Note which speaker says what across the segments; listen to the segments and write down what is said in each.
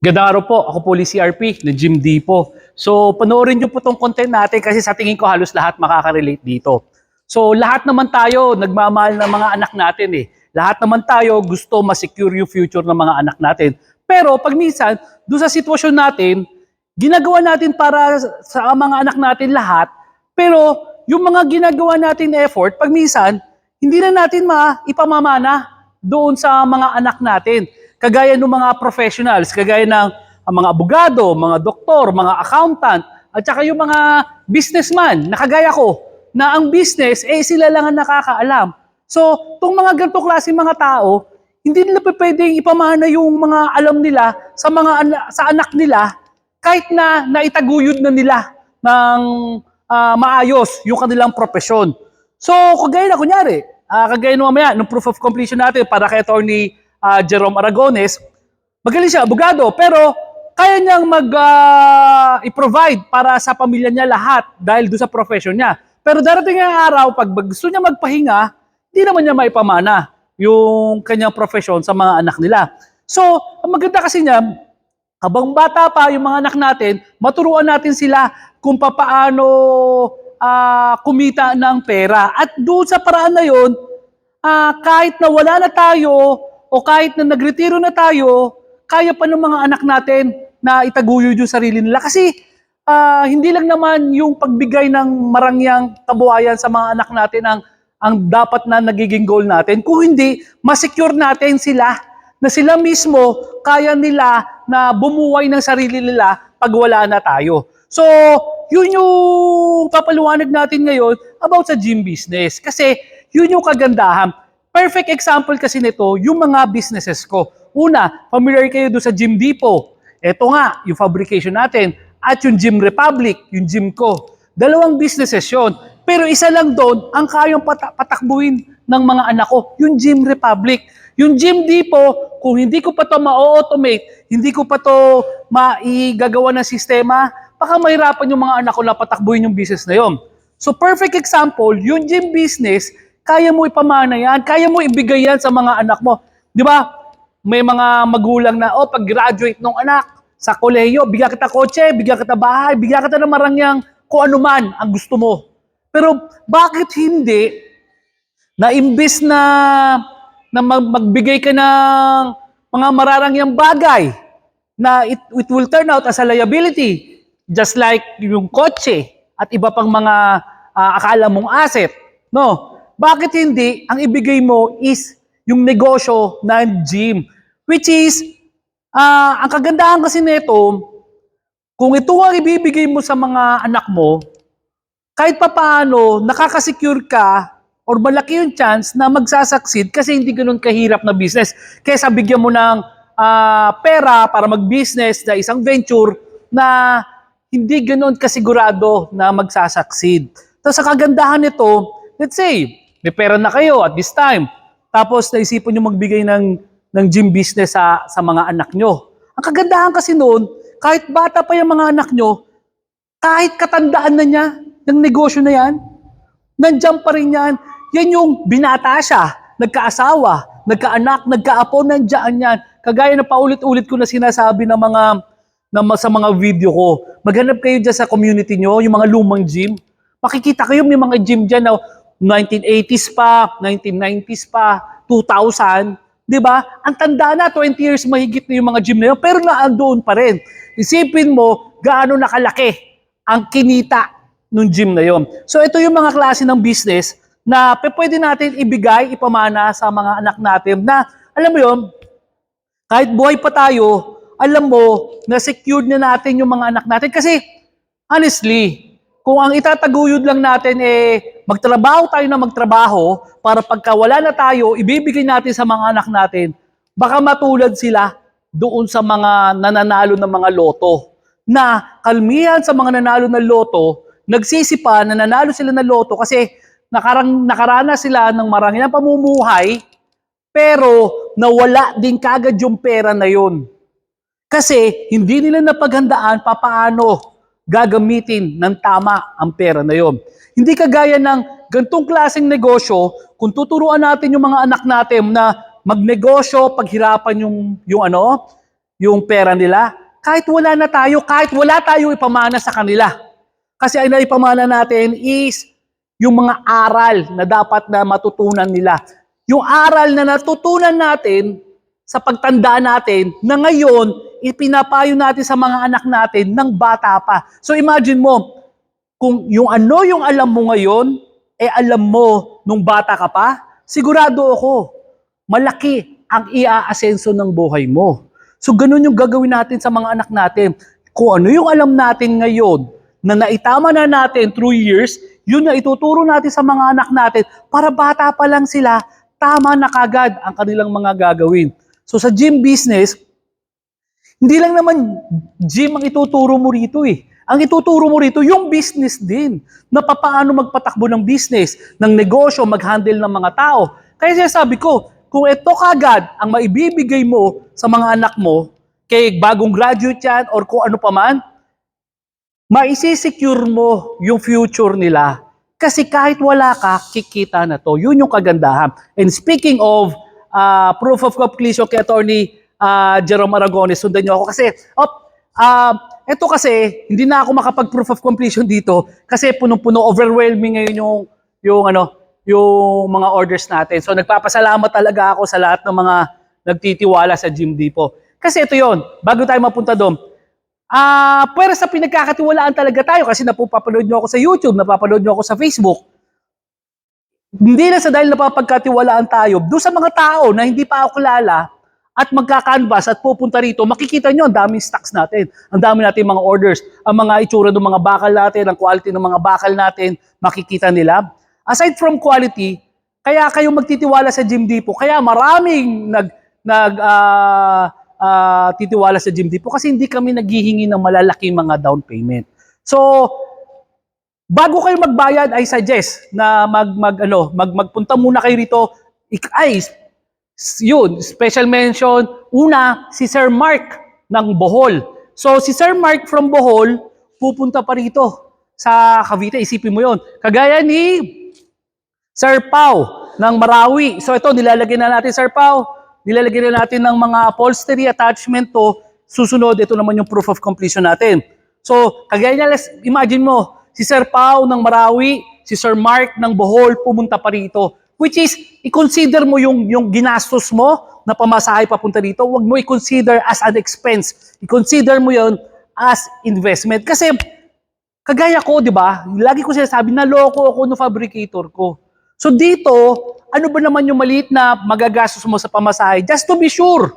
Speaker 1: Gandang araw po, ako po si CRP ng Jim D po. So panoorin niyo po tong content natin kasi sa tingin ko halos lahat makaka-relate dito. So lahat naman tayo nagmamahal ng mga anak natin eh. Lahat naman tayo gusto ma-secure yung future ng mga anak natin. Pero pag minsan, doon sa sitwasyon natin, ginagawa natin para sa mga anak natin lahat, pero yung mga ginagawa natin effort, pag minsan, hindi na natin maipamamana doon sa mga anak natin. Kagaya ng mga professionals, kagaya ng ang mga abogado, mga doktor, mga accountant, at saka yung mga businessman na kagaya ko, na ang business, eh sila lang ang nakakaalam. So, itong mga ganito klase mga tao, hindi nila pwedeng ipamana yung mga alam nila sa mga ana- sa anak nila kahit na naitaguyod na nila ng ah, maayos yung kanilang profesyon. So, kagaya na kunyari, ah, kagaya nung mamaya, nung proof of completion natin para kay attorney ah, Jerome Aragones, magaling siya, abogado, pero kaya niyang mag ah, i-provide para sa pamilya niya lahat dahil doon sa profession niya. Pero darating ang araw, pag gusto niya magpahinga, hindi naman niya maipamana yung kanyang profession sa mga anak nila. So, ang maganda kasi niya, habang bata pa yung mga anak natin, maturuan natin sila kung papaano ah, kumita ng pera. At doon sa paraan na yun, ah, kahit na wala na tayo o kahit na nagretiro na tayo, kaya pa ng mga anak natin na itaguyod yung sarili nila. Kasi ah, hindi lang naman yung pagbigay ng marangyang kabuhayan sa mga anak natin ang ang dapat na nagiging goal natin. Kung hindi, masecure natin sila na sila mismo kaya nila na bumuhay ng sarili nila pag wala na tayo. So, yun yung papaliwanag natin ngayon about sa gym business. Kasi yun yung kagandahan. Perfect example kasi nito, yung mga businesses ko. Una, familiar kayo doon sa Gym Depot. Ito nga, yung fabrication natin. At yung Gym Republic, yung gym ko. Dalawang businesses yun. Pero isa lang doon ang kayang pata- patakbuhin ng mga anak ko, yung Gym Republic. Yung Gym Depot, kung hindi ko pa to ma-automate, hindi ko pa to maigagawa ng sistema, baka mahirapan yung mga anak ko na patakbuhin yung business na yon. So perfect example, yung gym business, kaya mo ipamana yan, kaya mo ibigay yan sa mga anak mo. Di ba? May mga magulang na, oh, pag graduate ng anak, sa kolehiyo, bigyan kita kotse, bigyan kita bahay, bigyan kita ng marangyang kung ano man ang gusto mo. Pero bakit hindi na imbis na na mag- magbigay ka ng mga mararangyang bagay na it, it will turn out as a liability just like yung kotse at iba pang mga ah, akala mong asset no bakit hindi ang ibigay mo is yung negosyo ng gym which is ah, ang kagandahan kasi nito kung ito ang ibibigay mo sa mga anak mo kahit papaano, nakakasecure ka or malaki yung chance na magsasucceed kasi hindi ganun kahirap na business. Kesa bigyan mo ng ah, pera para mag-business na isang venture na hindi ganun kasigurado na magsasucceed. Tapos sa kagandahan nito, let's say, may pera na kayo at this time. Tapos naisipan nyo magbigay ng, ng gym business sa, sa mga anak nyo. Ang kagandahan kasi noon, kahit bata pa yung mga anak nyo, kahit katandaan na niya ng negosyo na yan, nandiyan pa rin yan. Yan yung binata siya, nagkaasawa, nagkaanak, nagkaapo, nandiyan yan. Kagaya na paulit-ulit ko na sinasabi ng mga na sa mga video ko. Maghanap kayo dyan sa community nyo, yung mga lumang gym. Makikita kayo may mga gym dyan na 1980s pa, 1990s pa, 2000. 'di ba? Ang tanda na, 20 years mahigit na yung mga gym na yun, pero naandoon pa rin. Isipin mo, gaano nakalaki ang kinita ng gym na yon. So ito yung mga klase ng business na pwede natin ibigay, ipamana sa mga anak natin na, alam mo yon, kahit buhay pa tayo, alam mo na secured na natin yung mga anak natin. Kasi, honestly, kung ang itataguyod lang natin eh, magtrabaho tayo na magtrabaho para pagka wala na tayo, ibibigay natin sa mga anak natin, baka matulad sila doon sa mga nananalo ng mga loto. Na kalmihan sa mga nanalo ng loto, nagsisipa na nanalo sila ng loto kasi nakarang, nakaranas sila ng marami ng pamumuhay, pero nawala din kagad yung pera na yun. Kasi hindi nila napaghandaan papaano gagamitin ng tama ang pera na yon. Hindi kagaya ng gantong klaseng negosyo, kung tuturuan natin yung mga anak natin na magnegosyo, paghirapan yung, yung ano, yung pera nila. Kahit wala na tayo, kahit wala tayo ipamana sa kanila. Kasi ang naipamana natin is yung mga aral na dapat na matutunan nila. Yung aral na natutunan natin sa pagtanda natin na ngayon ipinapayo natin sa mga anak natin ng bata pa. So imagine mo, kung yung ano yung alam mo ngayon, eh alam mo nung bata ka pa, sigurado ako, malaki ang iaasenso ng buhay mo. So ganun yung gagawin natin sa mga anak natin. Kung ano yung alam natin ngayon, na naitama na natin through years, yun na ituturo natin sa mga anak natin para bata pa lang sila, tama na kagad ang kanilang mga gagawin. So sa gym business, hindi lang naman gym ang ituturo mo rito eh. Ang ituturo mo rito, yung business din. Na papaano magpatakbo ng business, ng negosyo, mag-handle ng mga tao. Kaya sabi ko, kung ito kagad ang maibibigay mo sa mga anak mo, kay bagong graduate yan or kung ano pa man, maisisecure mo yung future nila. Kasi kahit wala ka, kikita na to. Yun yung kagandahan. And speaking of uh, proof of completion kay attorney uh, Jerome Aragones, sundan niyo ako kasi, op, uh, ito kasi, hindi na ako makapag-proof of completion dito kasi punong-puno, overwhelming ngayon yung, yung ano, yung mga orders natin. So nagpapasalamat talaga ako sa lahat ng mga nagtitiwala sa Gym Depot. Kasi ito yon bago tayo mapunta doon, Ah, pero sa pinagkakatiwalaan talaga tayo kasi napapanood nyo ako sa YouTube, napapanood nyo ako sa Facebook. Hindi na sa dahil napapagkatiwalaan tayo, doon sa mga tao na hindi pa ako kilala at magka-canvas at pupunta rito, makikita nyo ang daming stocks natin, ang dami natin mga orders, ang mga itsura ng mga bakal natin, ang quality ng mga bakal natin, makikita nila. Aside from quality, kaya kayo magtitiwala sa Gym Depot, kaya maraming nag nag ah, ah, titiwala sa Gym Depot kasi hindi kami naghihingi ng malalaking mga down payment. So, bago kayo magbayad, I suggest na mag, mag ano, mag, magpunta muna kayo rito. Ik- Ay, yun, special mention. Una, si Sir Mark ng Bohol. So, si Sir Mark from Bohol, pupunta pa rito sa Cavite. Isipin mo yon. Kagaya ni Sir Pau ng Marawi. So, ito, nilalagyan na natin, Sir Pau nilalagyan na natin ng mga upholstery attachment to, susunod, ito naman yung proof of completion natin. So, kagaya niya, imagine mo, si Sir Pau ng Marawi, si Sir Mark ng Bohol, pumunta pa rito. Which is, i-consider mo yung, yung ginastos mo na pamasahe papunta dito, huwag mo i-consider as an expense. I-consider mo yon as investment. Kasi, kagaya ko, di ba, lagi ko sinasabi, naloko ako no fabricator ko. So dito, ano ba naman yung maliit na magagastos mo sa pamasahe? Just to be sure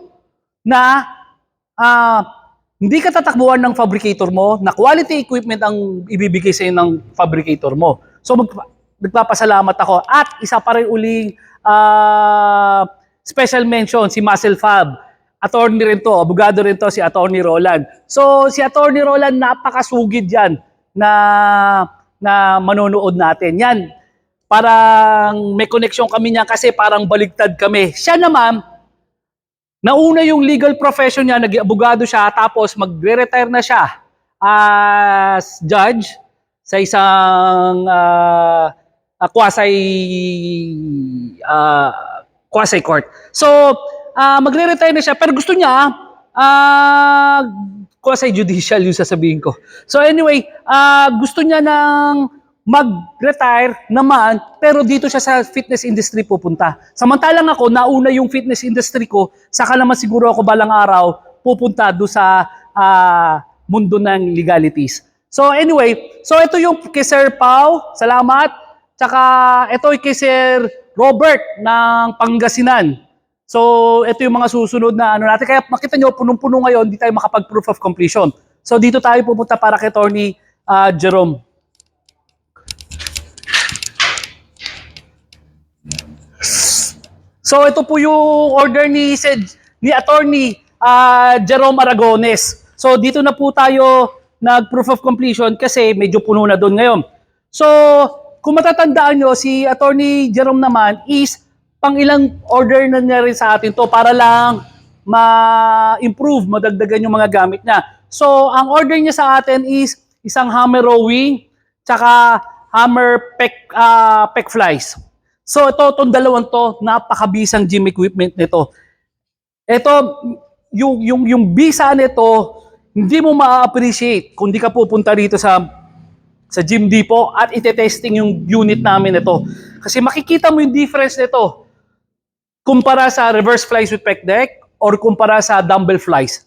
Speaker 1: na ah, hindi ka tatakbuhan ng fabricator mo, na quality equipment ang ibibigay sa ng fabricator mo. So mag, nagpapasalamat ako. At isa pa rin uling ah, special mention, si Muscle Fab. Attorney rin to, abogado rin to, si Attorney Roland. So si Attorney Roland, napakasugid yan na, na manonood natin. Yan, parang may connection kami niya kasi parang baligtad kami. Siya naman, nauna yung legal profession niya, naging abogado siya, tapos magre-retire na siya as judge sa isang uh, uh, quasi uh, quasi court. So, uh, magre-retire na siya pero gusto niya uh, quasi judicial yung sasabihin ko. So anyway, uh, gusto niya ng mag-retire naman, pero dito siya sa fitness industry pupunta. Samantalang ako, nauna yung fitness industry ko, saka naman siguro ako balang araw pupunta do sa ah, mundo ng legalities. So anyway, so ito yung kay Sir Pau, salamat. Tsaka ito kay Sir Robert ng Pangasinan. So ito yung mga susunod na ano natin. Kaya makita nyo, punong-puno ngayon, di tayo makapag-proof of completion. So dito tayo pupunta para kay Tony ah, Jerome. So ito po yung order ni ni attorney ah, Jerome Aragones. So dito na po tayo nag proof of completion kasi medyo puno na doon ngayon. So kung matatandaan nyo, si attorney Jerome naman is pang ilang order na niya rin sa atin to para lang ma-improve, madagdagan yung mga gamit niya. So ang order niya sa atin is isang hammer rowing, tsaka hammer pec, ah, pec flies. So ito, itong dalawang to, napakabisang gym equipment nito. Ito, yung, yung, yung visa nito, hindi mo ma-appreciate kung di ka pupunta rito sa sa Gym Depot at ite-testing yung unit namin ito. Kasi makikita mo yung difference nito kumpara sa reverse flies with pec deck or kumpara sa dumbbell flies.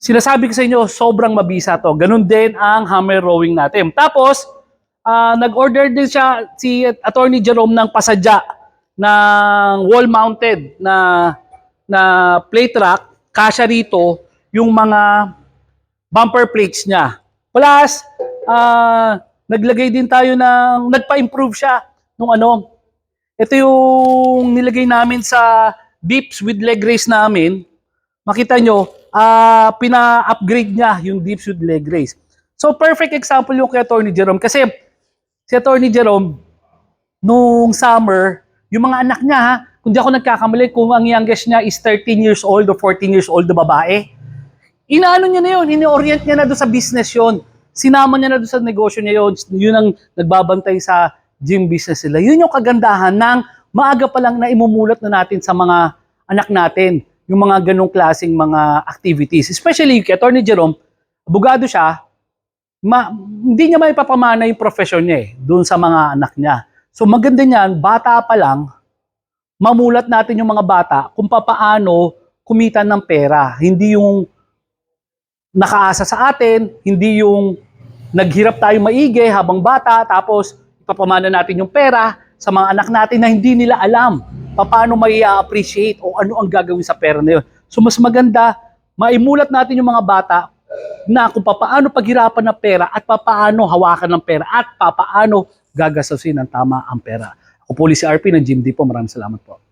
Speaker 1: Sinasabi ko sa inyo, sobrang mabisa to. Ganun din ang hammer rowing natin. Tapos, ah, nag-order din siya si Attorney Jerome ng pasadya ng wall-mounted na na plate rack. Kasya rito yung mga bumper plates niya. Plus, ah, naglagay din tayo ng, nagpa-improve siya nung ano. Ito yung nilagay namin sa dips with leg raise namin. Makita nyo, ah, pina-upgrade niya yung dips with leg raise. So, perfect example yung kay Attorney Jerome. Kasi, si Attorney Jerome, nung summer, yung mga anak niya, ha, kung di ako nagkakamali, kung ang youngest niya is 13 years old or 14 years old babae, inaano niya na yun, ini-orient niya na doon sa business yon. Sinama niya na doon sa negosyo niya yun. Yun ang nagbabantay sa gym business nila. Yun yung kagandahan ng maaga pa lang na imumulat na natin sa mga anak natin yung mga ganong klaseng mga activities. Especially kay Attorney Jerome, abogado siya, ma, hindi niya may papamana yung profession niya eh, doon sa mga anak niya. So maganda niyan, bata pa lang, mamulat natin yung mga bata kung papaano kumita ng pera. Hindi yung nakaasa sa atin, hindi yung naghirap tayo maigi habang bata, tapos ipapamana natin yung pera sa mga anak natin na hindi nila alam paano may appreciate o ano ang gagawin sa pera na yun. So mas maganda, maimulat natin yung mga bata na kung paano paghirapan ng pera at paano hawakan ng pera at paano gagastusin ng tama ang pera. Ako po si RP ng Jim D po. Maraming salamat po.